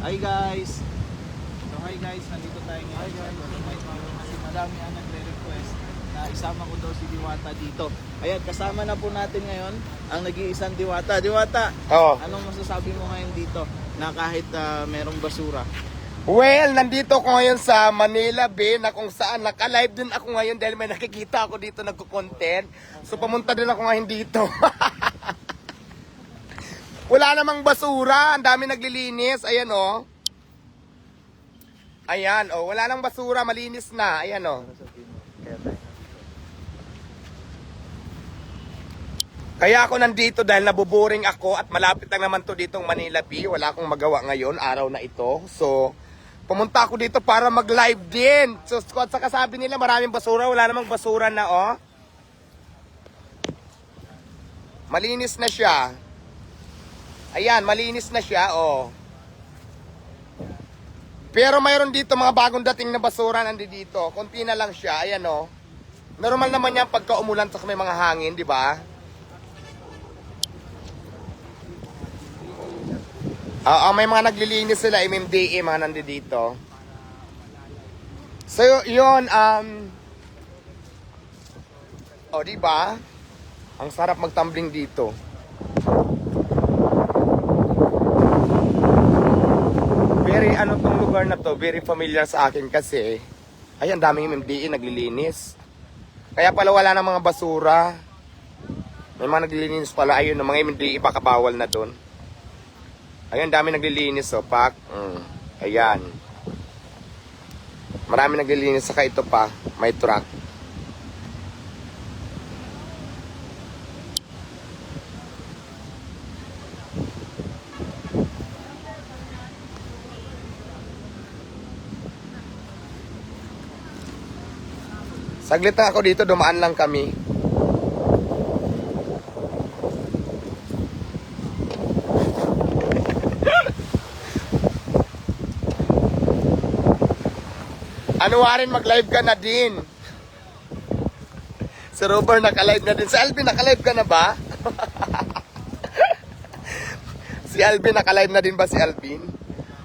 Hi guys! So hi guys, nandito tayo ngayon sa Dolomite View kasi madami ang nagre-request na isama ko daw si Diwata dito. Ayan, kasama na po natin ngayon ang nag-iisang Diwata. Diwata, Oh. anong masasabi mo ngayon dito na kahit ah, merong basura? Well, nandito ako ngayon sa Manila Bay na kung saan naka-live din ako ngayon dahil may nakikita ako dito nagko-content. So pumunta din ako ngayon dito. Wala namang basura, ang dami naglilinis. Ayan oh. Ayan oh, wala nang basura, malinis na. Ayan oh. Kaya ako nandito dahil nabuboring ako at malapit lang naman to ditong Manila Bay. Wala akong magawa ngayon, araw na ito. So, pumunta ako dito para mag-live din. So, at saka sabi nila maraming basura. Wala namang basura na, oh. Malinis na siya. Ayan, malinis na siya, oh. Pero mayroon dito mga bagong dating na basura nandito dito. Konti na lang siya, ayan, oh. Normal naman yan pagka umulan sa may mga hangin, di ba? Oo, may mga naglilinis sila, MMDA, mga nandito dito. So, yun, um... O, di ba? Ang sarap magtumbling dito. Very, ano tong lugar na to, very familiar sa akin kasi, ay, ang daming MMDA naglilinis. Kaya pala wala ng mga basura. May mga naglilinis pala, ayun, ng mga MMDA, baka na doon. Ayan, dami naglilinis, oh, pak. Mm. Ayan. Marami naglilinis, saka ito pa, may truck. Saglit lang ako dito, dumaan lang kami. Ano mag-live ka na din. Si Robert naka-live na din. Si Alvin, naka-live ka na ba? si Alvin, naka-live na din ba si Alvin?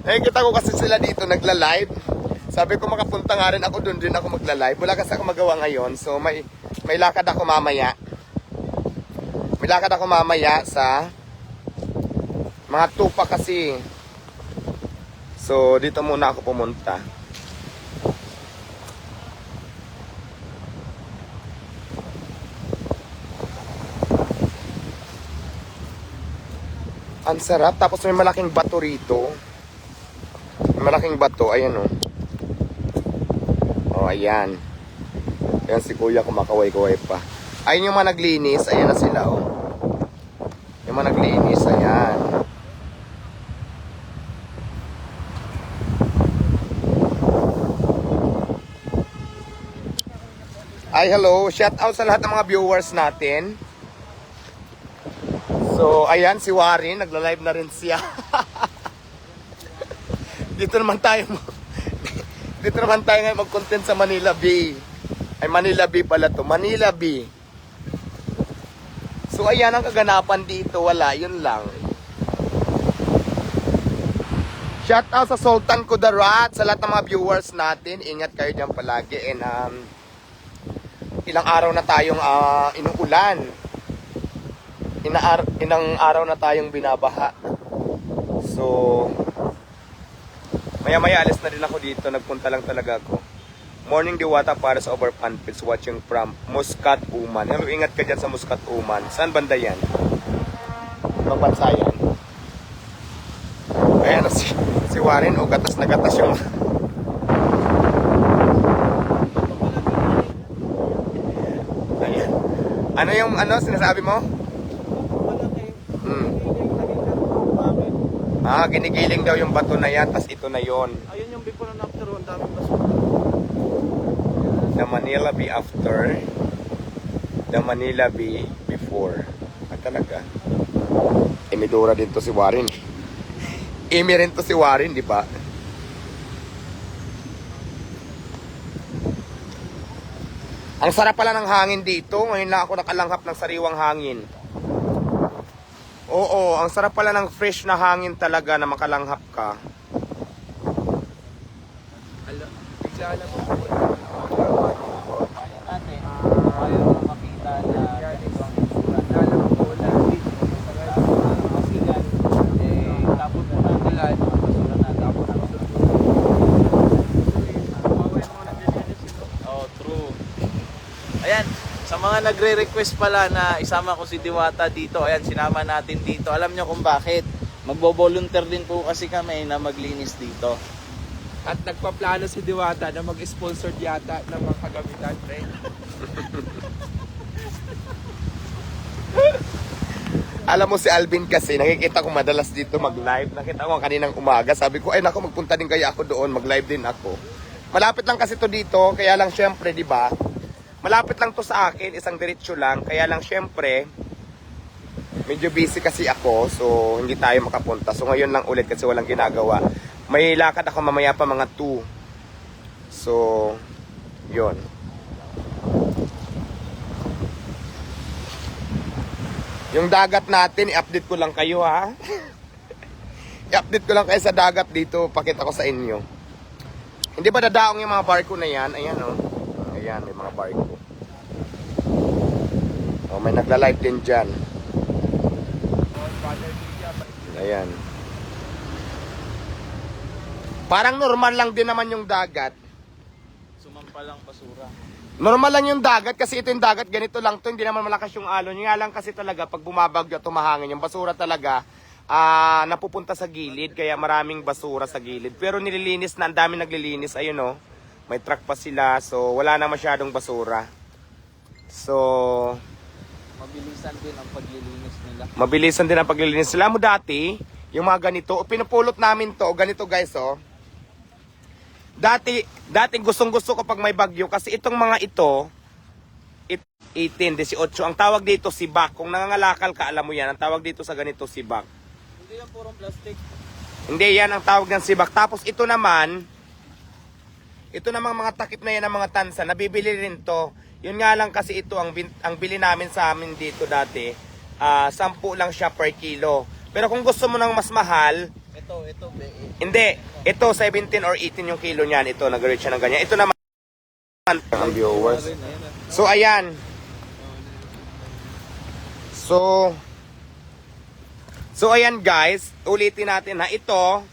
Nakikita ko kasi sila dito nagla-live. Sabi ko makapunta nga rin ako doon din ako magla-live. Wala kasi ako magawa ngayon. So may may lakad ako mamaya. May lakad ako mamaya sa mga tupa kasi. So dito muna ako pumunta. Ang sarap. Tapos may malaking bato rito. May malaking bato. Ayan o. Oh. Oh, ayan. Ayan si kuya kumakaway-kaway pa. Ayun yung mga naglinis. Ayan na sila oh. Yung mga naglinis. Ayan. Ay, hello. Shout out sa lahat ng mga viewers natin. So, ayan si Warren, nagla-live na rin siya. dito naman tayo dito naman tayo ngayon mag-content sa Manila Bay. Ay Manila Bay pala to, Manila Bay. So ayan ang kaganapan dito, wala, yun lang. Shout out sa Sultan Kudarat, sa lahat ng mga viewers natin. Ingat kayo dyan palagi. And um, ilang araw na tayong ah, inuulan inaar inang araw na tayong binabaha. So, maya-maya alis na rin ako dito. Nagpunta lang talaga ako. Morning Diwata para sa Overpan Pits watching from Muscat, Uman. Hello, ingat ka dyan sa Muscat, Uman. Saan banda yan? Ibang bansa yan. Ayan, si, si Warren, o gatas na gatas yung... Ayan. Ano yung ano sinasabi mo? Ah, ginigiling daw yung bato na yan, tas ito na yon. Ayun yung before and after, ang daming basura. The Manila Bee after, the Manila Bee before. Ah, talaga. Emidura din to si Warren. Emi rin to si Warren, di ba? Ang sarap pala ng hangin dito. Ngayon lang ako nakalanghap ng sariwang hangin. Oo, ang sarap pala ng fresh na hangin talaga na makalanghap ka. Alam, bigla alam mo. Mga nagre-request pala na isama ko si Diwata dito, ayan, sinama natin dito. Alam nyo kung bakit? Magbo-volunteer din po kasi kami na maglinis dito. At nagpaplano si Diwata na mag-sponsor yata ng mga kagamitan. Pre. Alam mo si Alvin kasi, nakikita ko madalas dito mag-live. Nakita ko kaninang umaga. Sabi ko, ay nako, magpunta din kaya ako doon, mag-live din ako. Malapit lang kasi to dito, kaya lang syempre, di ba? Malapit lang to sa akin, isang diretsyo lang. Kaya lang syempre, medyo busy kasi ako, so hindi tayo makapunta. So ngayon lang ulit kasi walang ginagawa. May lakad ako mamaya pa mga 2. So, yon. Yung dagat natin, i-update ko lang kayo ha. i-update ko lang kayo sa dagat dito, pakita ko sa inyo. Hindi ba dadaong yung mga barko na yan? Ayan oh. Ayan, may mga barko. Oh, may nagla-live din dyan. Ayan. Parang normal lang din naman yung dagat. Sumampalang basura. Normal lang yung dagat kasi ito yung dagat, ganito lang to, hindi naman malakas yung alon. Yung lang kasi talaga, pag bumabagyo, tumahangin, yung basura talaga, ah napupunta sa gilid, kaya maraming basura sa gilid. Pero nililinis na, ang dami naglilinis, ayun oh. May truck pa sila, so wala na masyadong basura. So, Mabilisan din ang paglilinis nila. mabilisan din ang paglilinis. Sila mo dati, yung mga ganito, pinupulot namin to, ganito guys oh. Dati, dati gustong gusto ko pag may bagyo kasi itong mga ito, it- 18, 18, ang tawag dito sibak. Kung nangangalakal ka, alam mo yan, ang tawag dito sa ganito sibak. Hindi yan purong plastic. Hindi, yan ang tawag ng sibak. Tapos ito naman, ito namang mga takip na yan ng mga tansa, nabibili rin to. Yun nga lang kasi ito, ang, bin, ang bili namin sa amin dito dati, ah 10 lang siya per kilo. Pero kung gusto mo ng mas mahal, Ito, ito, be. hindi, ito 17 or 18 yung kilo niyan, ito nag-reach siya ng ganyan. Ito naman, ang viewers. So ayan. So So ayan guys, ulitin natin ha. Ito,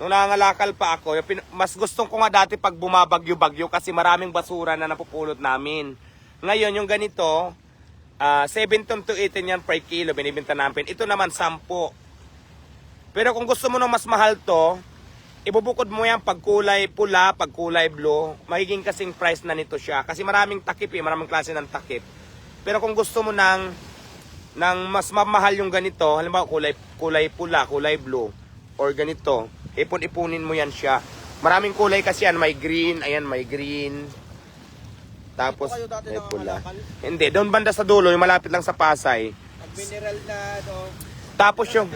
nung nangangalakal pa ako, mas gustong ko nga dati pag bumabagyo-bagyo kasi maraming basura na napupulot namin. Ngayon, yung ganito, ah 17 to 18 yan per kilo, binibinta namin. Ito naman 10. Pero kung gusto mo ng mas mahal to, ibubukod mo yan pag kulay pula, pag kulay blue, magiging kasing price na nito siya. Kasi maraming takip eh, maraming klase ng takip. Pero kung gusto mo ng, ng mas mamahal yung ganito, halimbawa kulay, kulay pula, kulay blue, or ganito, ipon-ipunin mo yan siya. Maraming kulay kasi yan, may green, ayan, may green. Tapos, may pula. Hindi, doon banda sa dulo, yung malapit lang sa Pasay. Ang mineral na, no, Tapos yung,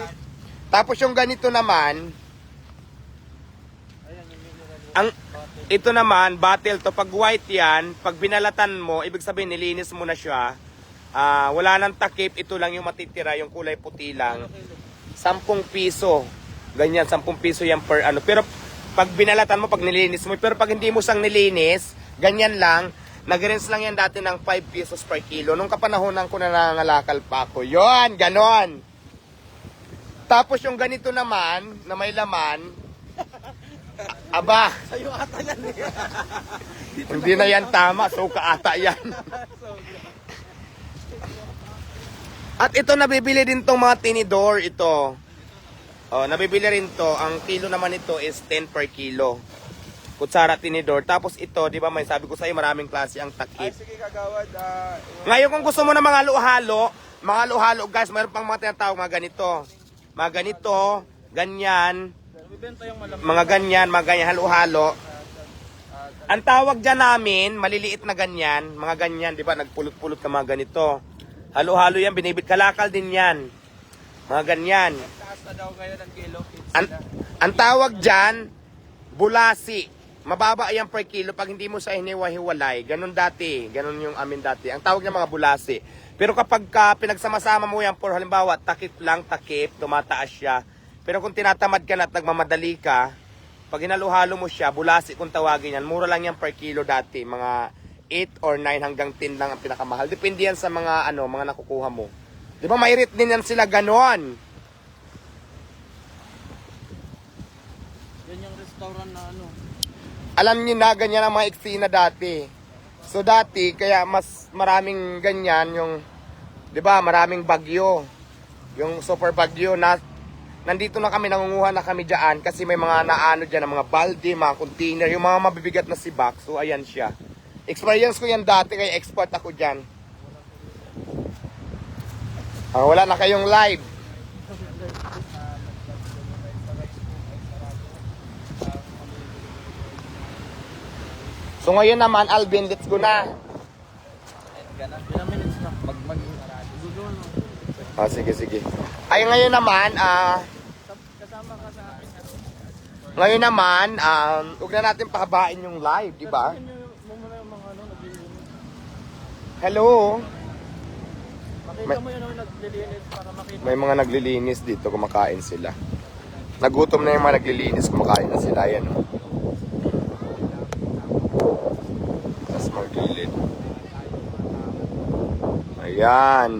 tapos yung ganito naman, ang, ito naman, battle to, pag white yan, pag binalatan mo, ibig sabihin, nilinis mo na siya, ah, wala nang takip, ito lang yung matitira, yung kulay puti lang. 10 piso. Ganyan, 10 piso yan per ano. Pero pag binalatan mo, pag nilinis mo, pero pag hindi mo sang nilinis, ganyan lang, nag-rinse lang yan dati ng 5 pesos per kilo. Nung kapanahonan ko na nangangalakal pa ako. Yon, ganon. Tapos yung ganito naman, na may laman, aba, Sa'yo ata yan eh. hindi na yan tama, so kaata yan. At ito nabibili din tong mga tinidor ito. Oh, nabibili rin to. Ang kilo naman ito is 10 per kilo. Kutsara tinidor. Tapos ito, di ba may sabi ko sa iyo maraming klase ang ay takip. sige kagawad, ah, Ngayon kung gusto mo ng mga halo-halo, mga halo-halo guys, mayroon pang mga tinatawag mga ganito. Mga ganito, ganyan, mga ganyan, mga ganyan, halo-halo. Ang tawag dyan namin, maliliit na ganyan, mga ganyan, di ba, nagpulot-pulot na mga ganito. Halo-halo yan, binibit, kalakal din yan. Mga ganyan. taas na daw ngayon ang kilo. Ang, ang tawag dyan, bulasi. Mababa yan per kilo pag hindi mo sa hiniwa-hiwalay. Ganun dati, ganun yung amin dati. Ang tawag niya mga bulasi. Pero kapag ka pinagsama-sama mo yan, for halimbawa, takip lang, takip, tumataas siya. Pero kung tinatamad ka na at nagmamadali ka, Pag hinalo-halo mo siya, bulasi kung tawagin yan, mura lang yan per kilo dati. Mga 8 or 9 hanggang 10 lang ang pinakamahal. Depende yan sa mga ano, mga nakukuha mo. Di ba mairit din yan sila ganon? Yan yung restaurant na ano. Alam niyo na ganyan ang mga eksena dati. So dati, kaya mas maraming ganyan yung, di ba, maraming bagyo. Yung super bagyo na, nandito na kami, nangunguha na kami dyan kasi may mga naano dyan, mga balde, mga container, yung mga mabibigat na sibak. So ayan siya. Experience ko yan dati, kaya expert ako dyan. Ah, wala na kayong live. So ngayon naman, Alvin, let's go na. Ah, sige, sige. Ay, ngayon naman, ah, Kasama ka sa akin. ngayon naman, um, huwag na natin pahabain yung live, di ba? Ano. Hello? May- mo yun ang naglilinis para makita. May mga naglilinis dito, kumakain sila. Nagutom na yung mga naglilinis, kumakain na sila. Yan, oh. Tapos maglilid. Ayan.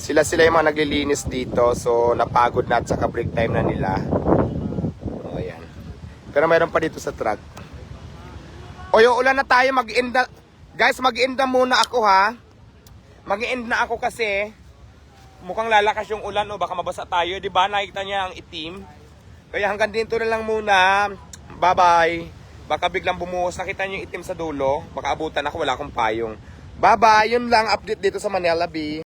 Sila-sila yung mga naglilinis dito. So, napagod na at saka break time na nila. O, ayan. Pero mayroon pa dito sa truck. O, yung ulan na tayo. Mag-end. Guys, mag-end na muna ako, ha? Mag-end na ako kasi mukhang lalakas yung ulan o baka mabasa tayo, 'di ba? Nakita niya ang itim. Kaya hanggang dito na lang muna. Bye-bye. Baka biglang bumuhos. Nakita niyo yung itim sa dulo. Baka abutan ako, wala akong payong. Bye-bye. Yun lang update dito sa Manila B.